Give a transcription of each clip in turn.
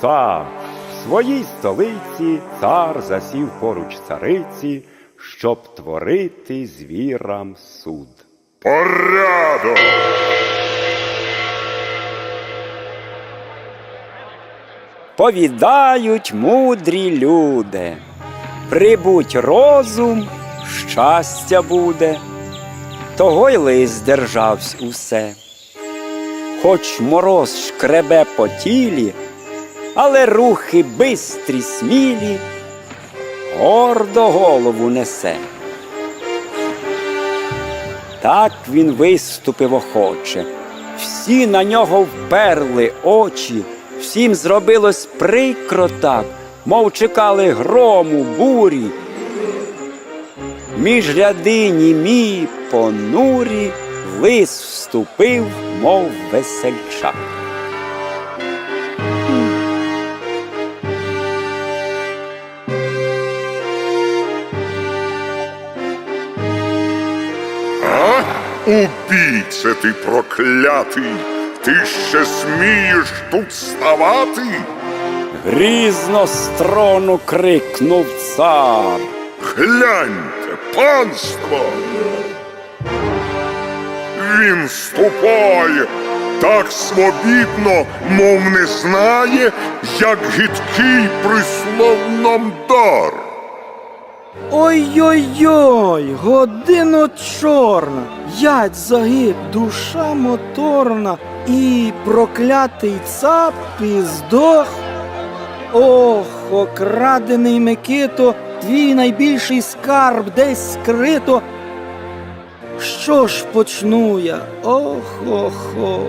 цар. В своїй столиці цар засів поруч цариці, щоб творити звірам суд. Порядок! Повідають мудрі люди. Прибудь розум, щастя буде. Того й лис державсь усе. Хоч мороз шкребе по тілі, але рухи бистрі, смілі, гордо голову несе. Так він виступив охоче. Всі на нього вперли очі, всім зробилось прикро так, мов чекали грому, бурі. Між ряди німі понурі лис вступив, мов весельчак. А? Убійце ти проклятий! Ти ще смієш тут ставати? Грізно з трону крикнув цар. Гляньте, панство! Він ступає так свобідно, мов не знає, як гидкий прислав нам дар. Ой-ой-ой, годино чорна, ять загиб, душа моторна, і проклятий цап і здох. Ох, окрадений Микито, твій найбільший скарб десь скрито. Що ж почну я? Ох, ох, ох.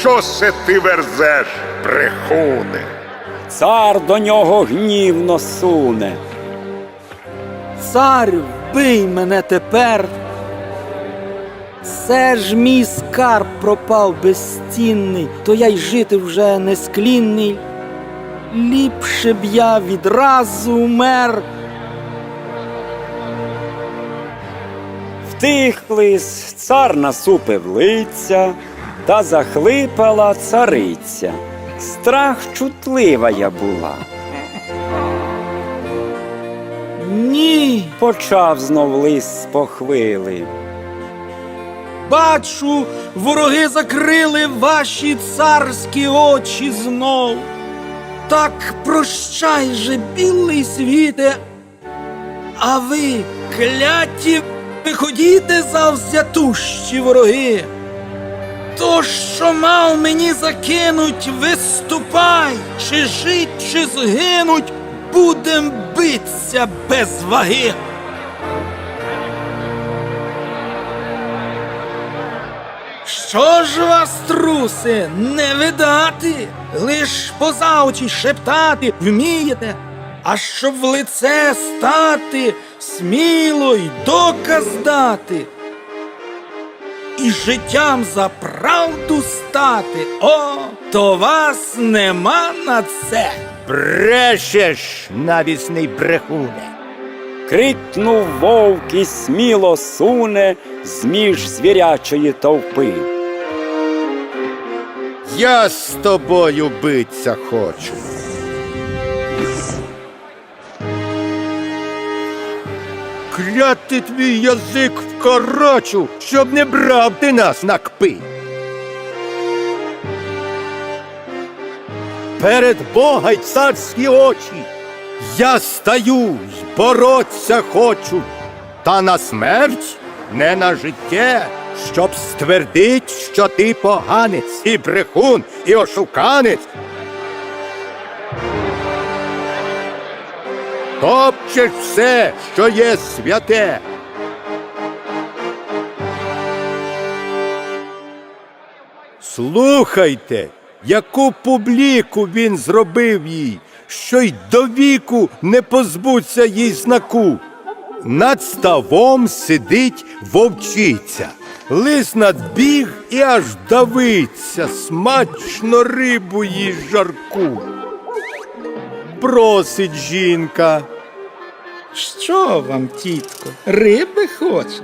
Що се ти верзеш, брехуне? Цар до нього гнівно суне. Царю, вбий мене тепер. Це ж мій скарб пропав безцінний, то я й жити вже не склінний. Ліпше б я відразу умер. Втих лис, цар насупив лиця, та захлипала цариця. Страх чутлива я була. Ні, Почав знов лис з похвили. бачу, вороги закрили ваші царські очі знов. Так прощай же, білий світе, а ви, кляті, виходіте завзятущі вороги. То, що мав мені закинуть, виступай, чи жить, чи згинуть, будем биться без ваги. Що ж вас, труси, не видати, лиш поза очі шептати вмієте, а щоб в лице стати, сміло й доказ дати. І життям за правду стати, о, то вас нема на це. Брешеш, навісний брехуне. Крикнув вовк і сміло суне зміж звірячої товпи. Я з тобою биться хочу. Кляти твій язик вкорочу, щоб не брав ти нас на кпи. Перед Бога й царські очі я стаю й бороться хочу, та на смерть не на життя, щоб ствердить, що ти поганець, і брехун, і ошуканець. Топчеш все, що є святе. Слухайте, яку публіку він зробив їй, що й до віку не позбуться їй знаку. Над ставом сидить вовчиця, лис надбіг і аж давиться, смачно рибу їй жарку. Просить жінка. Що вам, тітко, риби хочеш?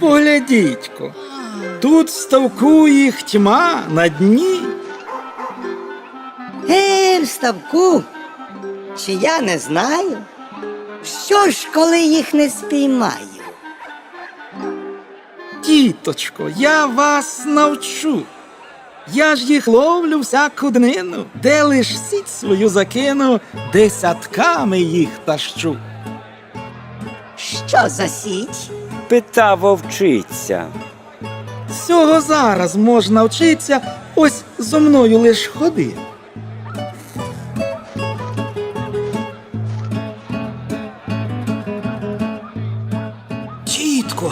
Поглядіть-ко, Тут ставку їх тьма на дні. Е, ставку. Чи я не знаю? Що ж, коли їх не спіймаю? Тіточко, я вас навчу. Я ж їх ловлю всяку днину, де лиш сіть свою закину, десятками їх тащу. Що за сіть? Пита вовчиця. Всього зараз можна вчитися, ось зо мною лиш ходи.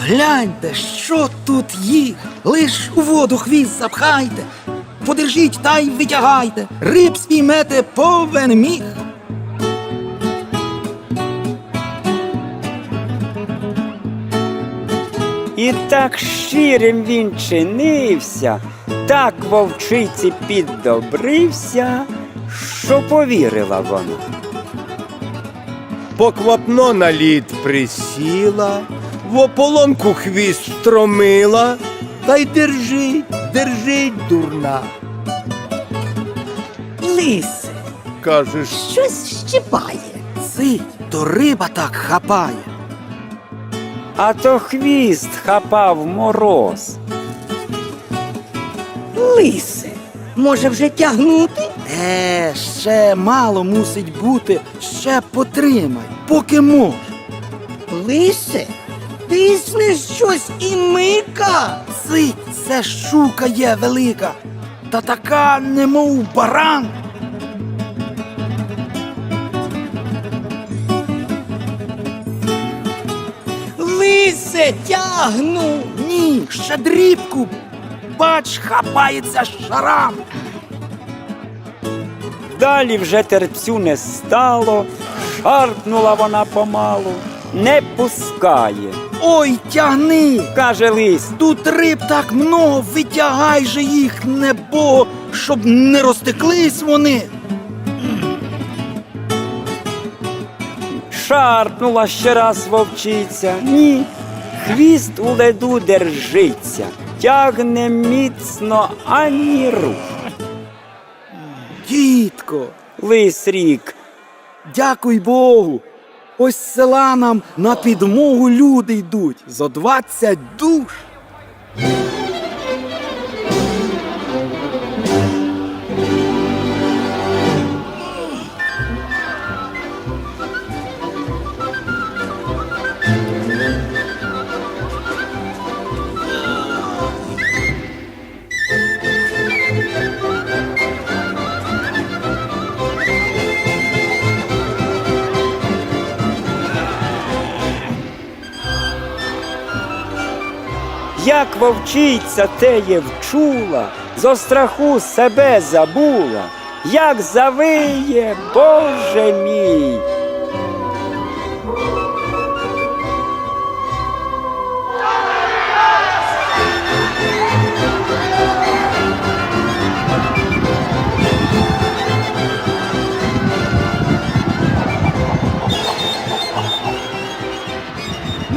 Гляньте, що тут їх. Лиш у воду хвіст запхайте. Подержіть та й витягайте, риб спіймете повен міг. І так щирим він чинився, так вовчиці піддобрився, що повірила вона. Поквапно на лід присіла, в ополонку хвіст встромила, та й держить, держить, дурна. Лисе, Кажеш, щось щипає. Цить, то риба так хапає. А то хвіст хапав мороз. Лисе, може вже тягнути? Е, ще мало мусить бути, ще потримай, поки мож. Лисе, тисне щось і мика. Цить, це щука є велика, та така, немов баран. Лисе, тягну. Ні, ще дрібку. Бач, хапається шарам. Далі вже терпцю не стало, шарпнула вона помалу, не пускає. Ой, тягни. Каже лис, Тут риб так много, витягай же їх, небо, щоб не розтеклись вони. шарпнула ще раз вовчиця. Ні, хвіст у леду держиться, тягне міцно ані рух. Дітко, Лис рік, дякуй Богу. Ось села нам на підмогу люди йдуть зо двадцять душ. Як вовчиця теє вчула, зо страху себе забула, як завиє, Боже мій.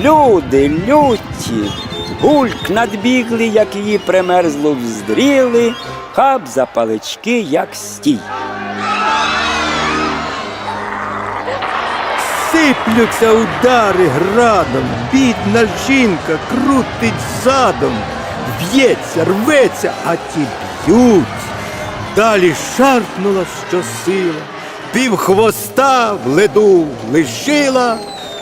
Люди люті, гульк надбігли, як її примерзло вздріли, хап за палички, як стій. сиплються удари градом, бідна жінка крутить задом, б'ється, рветься, а ті б'ють. Далі шарпнула щосила, пів хвоста в леду лишила,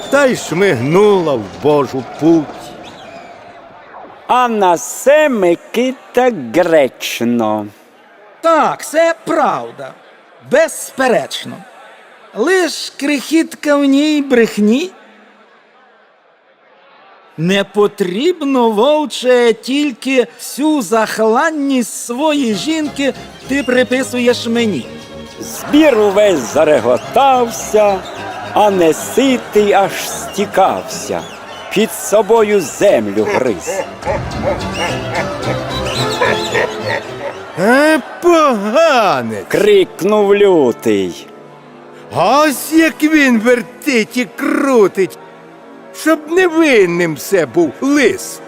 та й шмигнула в Божу путь. А на се Микита гречно. Так, це правда, безперечно. Лиш крихітка в ній брехні. Не потрібно, вовче, тільки всю захланність своєї жінки ти приписуєш мені. Збір увесь зареготався, а не ситий аж стікався. Під собою землю гриз. Е, поганець! Крикнув лютий. А Ось як він вертить і крутить, щоб невинним все був лис.